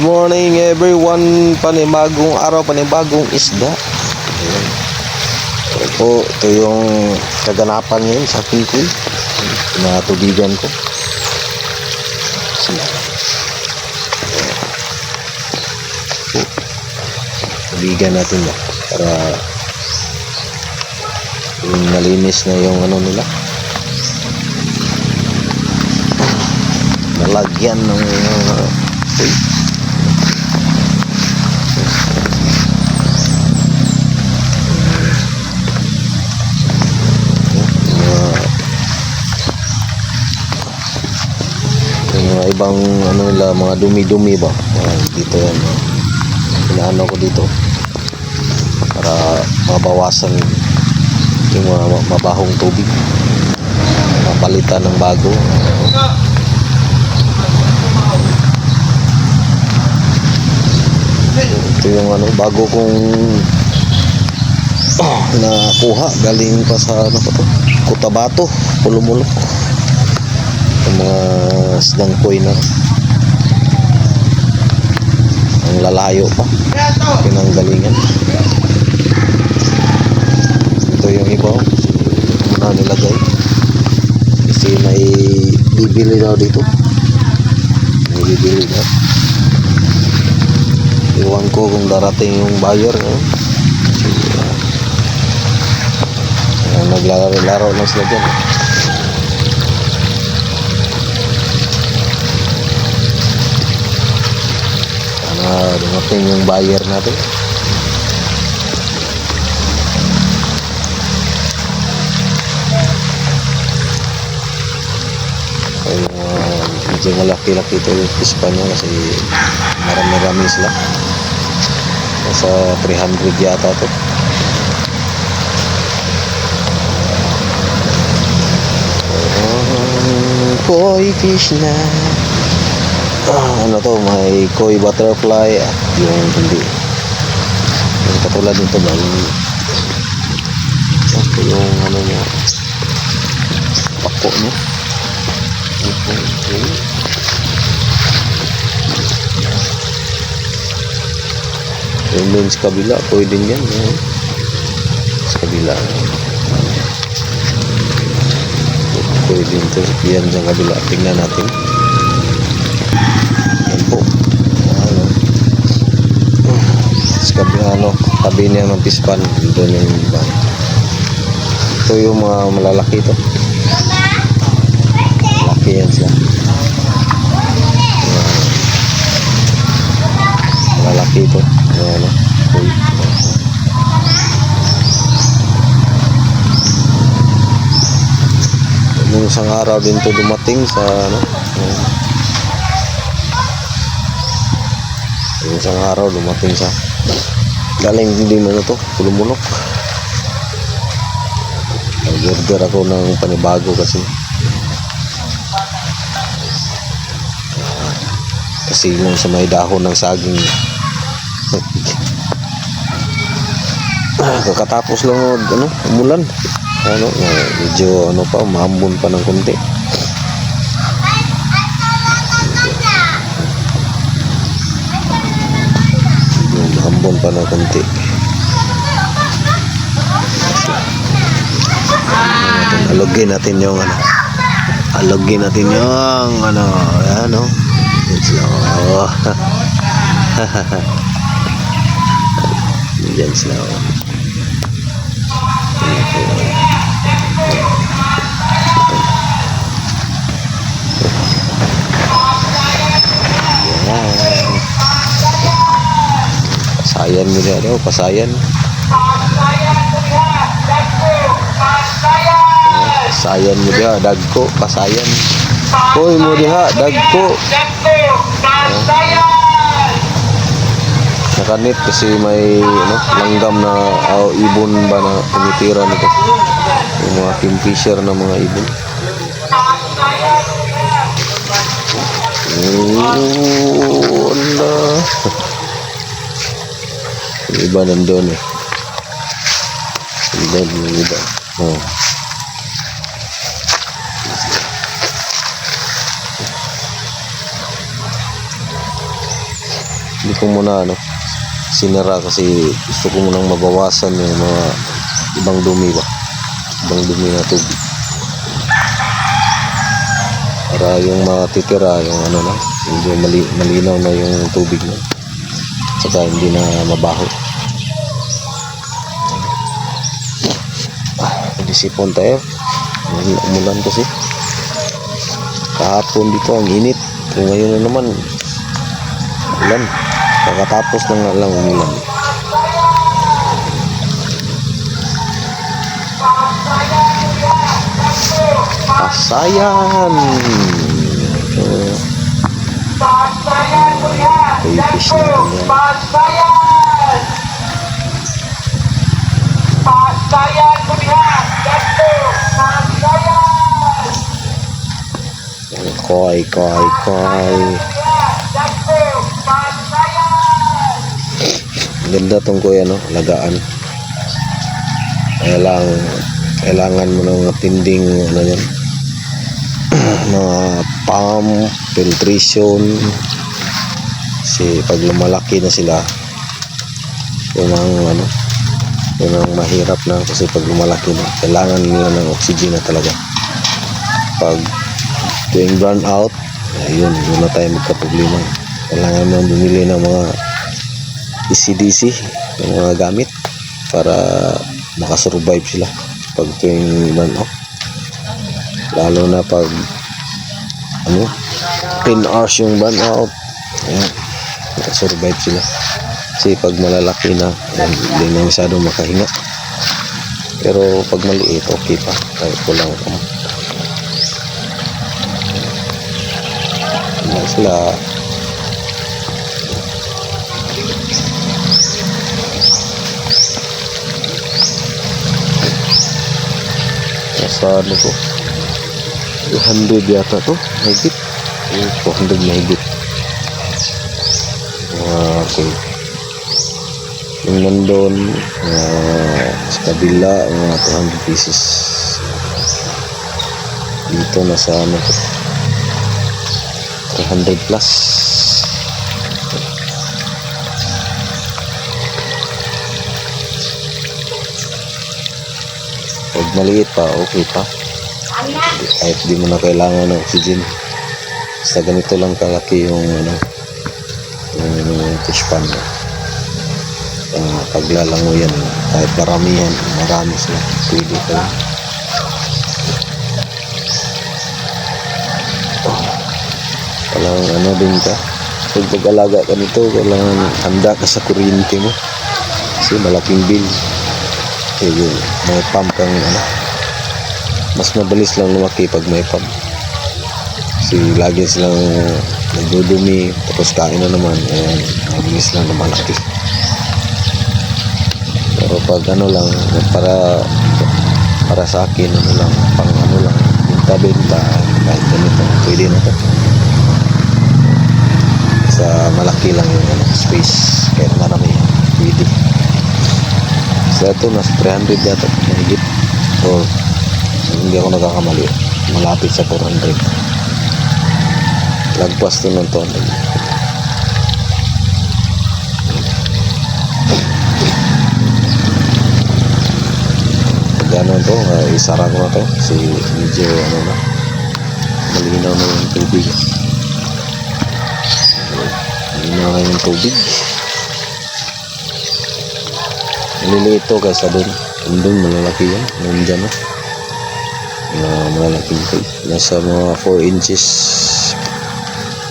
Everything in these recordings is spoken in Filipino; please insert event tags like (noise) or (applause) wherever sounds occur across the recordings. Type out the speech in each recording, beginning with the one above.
morning everyone. Panibagong araw, panibagong isda. Ayan. Ito po, ito yung kaganapan ngayon sa akin ko. Na tubigan ko. Sila. Tubigan natin ba? Para yung malinis na yung ano nila. Nalagyan ng uh, ibang ano nila mga dumi-dumi ba? Ayan, dito yan. No? inaano ko dito para mabawasan yung mga ma- mabahong tubig. Mapalitan ng bago. Ito yung ano bago kong (clears throat) nakuha. Galing pa sa ano to? Cotabato Pulumulok sidang koy na ang lalayo pa. Pinanggalingan ito yung iba oh. muna nilagay? Kasi may bibili daw dito. May bibili daw. Iwan ko kung darating yung buyer ngayon kasi uh, naglalaro na sila dyan. eh. Sana dumating yung buyer natin. Ay yung uh, medyo malaki-laki ito yung pispa niya kasi marami-rami sila. Nasa 300 yata to. Oh, koi fish na ah, ano to may koi butterfly. At yung hindi. Yung katulad nito ba yung ito yung ano niya. Pako ito. yung dun sa kabila pwede yan eh. sa kabila. Pwede ito yan sa kabila. Tingnan natin kabila ano tabi niya ng pispan doon yung iba. Ito yung mga malalaki ito malaki yan siya. Malalaki ito Mga ano uy. Nung isang araw din to dumating sa ano yung isang araw dumating sa galing din ano to. Pulumunok nag-order ako ng panibago kasi. Kasi yung sa may dahon ng saging. (laughs) Kakatapos lang ano umulan. Ano medyo ano pa mahambon pa ng konti medyo mahambon pa ng konti. Alogin natin yung ano. Alogin natin yung ano. Ano it's slow Diyan slow Pasayan mo na daw, pasayan. Pasayan mo diha, dagko, pasayan. Hoy mo diha, dagko. Nakanit kasi may ano, langgam na oh, ibon ba na tumitira nito. Yung mga kingfisher na mga ibon. Oh, ala. (laughs) Yung iba nandun eh. Yung iba, yung iba. Oh. ko muna ano, sinara kasi gusto ko munang mabawasan yung mga ibang dumi ba. Ibang dumi na tubig. Para yung matitira, yung ano na, hindi mali, malinaw na yung tubig na. Saka hindi na mabaho. Ah, Disipon tayo. Umulan- kasi. Kahapon dito ang init. Pero ngayon na naman, ulan. Kakatapos na nga lang umulan. Pasayan! So, kay fish natin yan. Pasayan mo niya! Ganto! Pasayan! Koy, koy, koy. Ganda tong kuya, no? Alagaan. Kailang, kailangan mo ng matinding, ano yan, (clears throat) mga pump, filtration. Kasi pag lumalaki na sila, yun ang, ano, yun ang mahirap na kasi pag lumalaki na, kailangan nila ng oxygen na talaga. Pag tuwing burn out, ayun, yun na tayo magka-problema. Kailangan mo bumili ng mga ECDC yung mga gamit para makasurvive sila pag tuwing burn out lalo na pag ano 10 hours yung burn out ayan, makasurvive sila kasi pag malalaki na hindi na masyado makahinga pero pag maliit okay pa kahit kulang ka mo Ayan sila Nasa ano to? 200 yata to. Mahigit. Eh, 200 mahigit. Ah, okay. Yung nandun, ah, sa kabila, mga 200 pieces. Dito, nasa ano to? 300 plus. Pag maliit pa, okay pa. Kahit di mo na kailangan ng oxygen. Basta ganito lang kalaki yung ano, fish pan mo. Uh, paglalango yan, kahit maramihan, marami sila. Ka lang. Kailangan ano din ka. Pag pag-alaga ka nito, kailangan handa ka sa kuryente mo. Kasi malaking bill. Eh, may pump kang ano, mas mabilis lang lumaki pag may pump. Kasi lagi silang nagdudumi, tapos kain na naman, ayan, mabilis lang lumalaki. Pero pag ano lang, para para sa akin, ano lang, pang ano lang, binta-binta, kahit ganito, pwede na to. Sa malaki lang yung ano, space, kahit marami, pwede. Sa ito, nasa 300 yata, mahigit. Or, hindi ako nagkakamali. Malapit sa 400. Lagpas to ng 200. Pag ano to, uh, isara ko na to. Kasi medyo ano na, malinaw na yung tubig. Malinaw na yung tubig. Maliliit to kaysa dun. Dun malalaki yan. Nandyan na. Na malalaking fish. Nasa mga 4 inches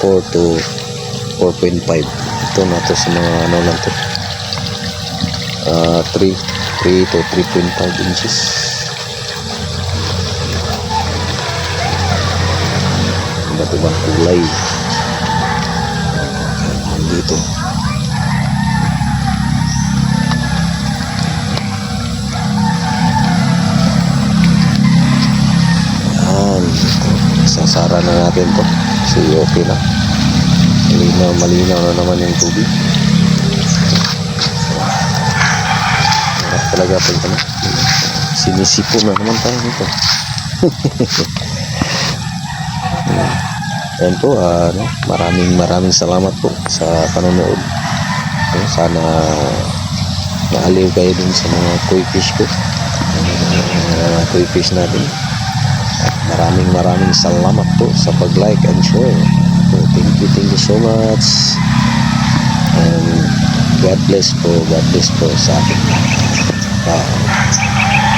4 to 4.5. Ito na to sa mga ano lang to. Ah, 3 3 to 3.5 inches. Iba't ibang kulay. Dito. Yan. Sasara na natin to. Kasi okay na. Malinaw, malinaw na naman yung tubig. Talaga pag ano. Sinisipo na naman tayo dito. (laughs) Yan po, ah, ano, maraming maraming salamat po sa panonood. No, sana naaliw kayo dun sa mga koi fish ko. Mga koi fish natin. Maraming maraming salamat po sa pag-like and share. So, thank you, thank you so much. And God bless po, God bless po sa ating tao.